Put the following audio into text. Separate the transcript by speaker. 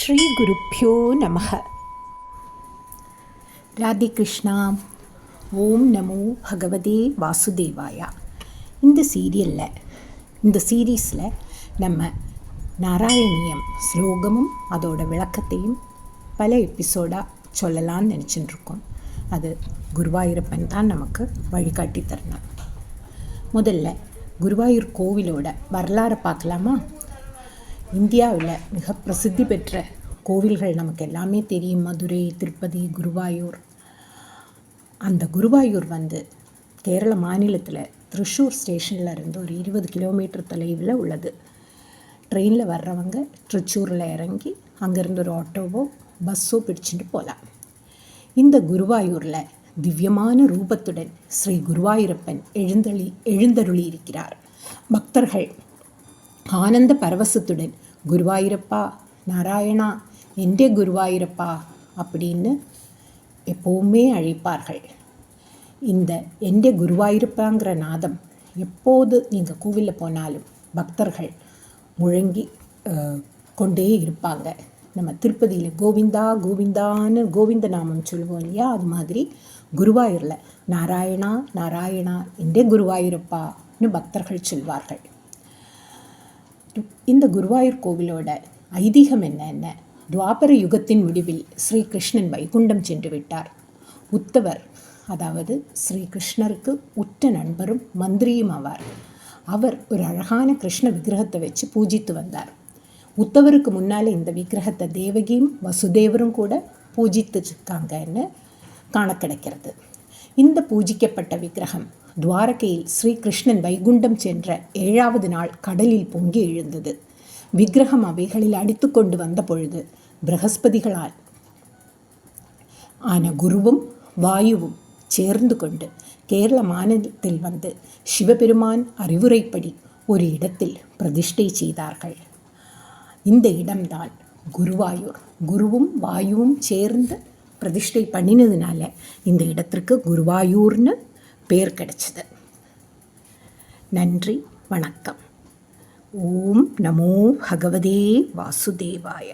Speaker 1: ஸ்ரீ குருப்பியோ நமக. ராதே கிருஷ்ணா ஓம் நமோ பகவதே வாசுதேவாயா. இந்த சீரியலில் இந்த சீரீஸில் நம்ம நாராயணியம் ஸ்லோகமும் அதோட விளக்கத்தையும் பல எபிசோடாக சொல்லலாம்னு நினச்சிட்டு இருக்கோம் அது குருவாயூரப்பன் தான் நமக்கு வழிகாட்டி தரணும் முதல்ல குருவாயூர் கோவிலோட வரலாறை பார்க்கலாமா? இந்தியாவில் மிக பிரசித்தி பெற்ற கோவில்கள் நமக்கு எல்லாமே தெரியும். மதுரை திருப்பதி குருவாயூர். அந்த குருவாயூர் வந்து கேரள மாநிலத்தில் திருஷூர் ஸ்டேஷனில் இருந்து ஒரு இருபது கிலோமீட்டர் தொலைவில் உள்ளது. ட்ரெயினில் வர்றவங்க திருச்சூரில் இறங்கி அங்கேருந்து ஒரு ஆட்டோவோ பஸ்ஸோ பிடிச்சிட்டு போகலாம் இந்த குருவாயூரில் திவ்யமான ரூபத்துடன் ஸ்ரீ குருவாயூரப்பன் எழுந்தளி எழுந்தருளி இருக்கிறார் பக்தர்கள் ஆனந்த பரவசத்துடன் குருவாயூரப்பா நாராயணா என்றே குருவாயூரப்பா அப்படின்னு எப்போவுமே அழைப்பார்கள் இந்த எண்டே குருவாயிருப்பாங்கிற நாதம் எப்போது நீங்கள் கோவிலில் போனாலும் பக்தர்கள் முழங்கி கொண்டே இருப்பாங்க நம்ம திருப்பதியில் கோவிந்தா கோவிந்தான்னு கோவிந்த நாமம் சொல்லுவோம் இல்லையா அது மாதிரி குருவாயூரில் நாராயணா நாராயணா என்றே குருவாயூரப்பான்னு பக்தர்கள் சொல்வார்கள் இந்த குருவாயூர் கோவிலோட ஐதீகம் என்னென்ன துவாபர யுகத்தின் முடிவில் ஸ்ரீகிருஷ்ணன் வைகுண்டம் சென்று விட்டார். உத்தவர் அதாவது ஸ்ரீகிருஷ்ணருக்கு உற்ற நண்பரும் மந்திரியும் ஆவார். அவர் ஒரு அழகான கிருஷ்ண விக்கிரகத்தை வச்சு பூஜித்து வந்தார். உத்தவருக்கு முன்னால் இந்த விக்கிரகத்தை தேவகியும் வசுதேவரும் கூட பூஜித்துருக்காங்கன்னு காண கிடைக்கிறது. இந்த பூஜிக்கப்பட்ட விக்கிரகம் துவாரகையில் ஸ்ரீகிருஷ்ணன் வைகுண்டம் சென்ற ஏழாவது நாள் கடலில் பொங்கி எழுந்தது. விக்கிரகம் அவைகளில் அடித்து கொண்டு வந்த பொழுது பிரகஸ்பதிகளால் ஆன குருவும் வாயுவும் சேர்ந்து கொண்டு கேரள மாநிலத்தில் வந்து சிவபெருமான் அறிவுரைப்படி ஒரு இடத்தில் பிரதிஷ்டை செய்தார்கள். இந்த இடம்தான் குருவாயூர். குருவும் வாயுவும் சேர்ந்து பிரதிஷ்டை பண்ணினதுனால இந்த இடத்திற்கு குருவாயூர்னு பேர் கிடச்சிது. நன்றி வணக்கம். ஓம் நமோ பகவதே வாசுதேவாய.